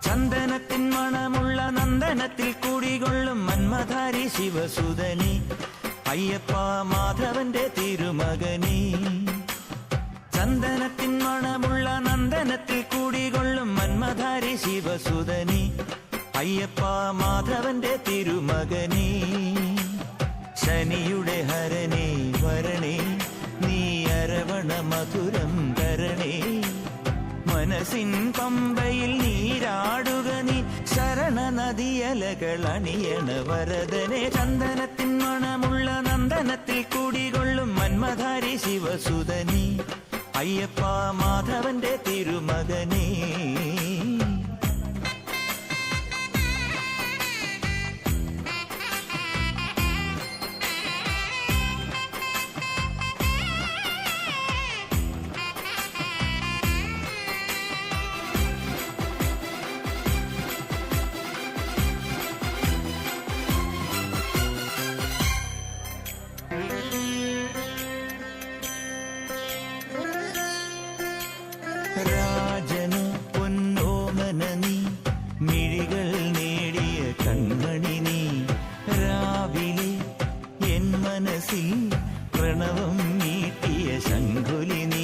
ചന്ദനത്തിൻ മണമുള്ള നന്ദനത്തിൽ കൂടികൊള്ളും മന്മധാരി ശിവസുതനി അയ്യപ്പ മാധവന്റെ തിരുമകനെ. ചന്ദനത്തിൻ മണമുള്ള നന്ദനത്തിൽ കൂടികൊള്ളും മന്മധാരി ശിവസുതനി. അയ്യപ്പ മാധവന്റെ തിരുമകനെ. ശനിയുടെ ഹരണേ വരണേ നീ അരവണ മധുരം തരണേ മനസ്സിൻ പമ്പയിൽ നീ അണിയണ വരദനെ ചന്ദനത്തിൻ മണമുള്ള നന്ദനത്തിൽ കൂടികൊള്ളും മന്മധാരി ശിവസുതനി അയ്യപ്പ മാധവന്റെ തിരുമകനേ. മനസ്സിൽ പ്രണവം നീട്ടിയ ശങ്കുലി നീ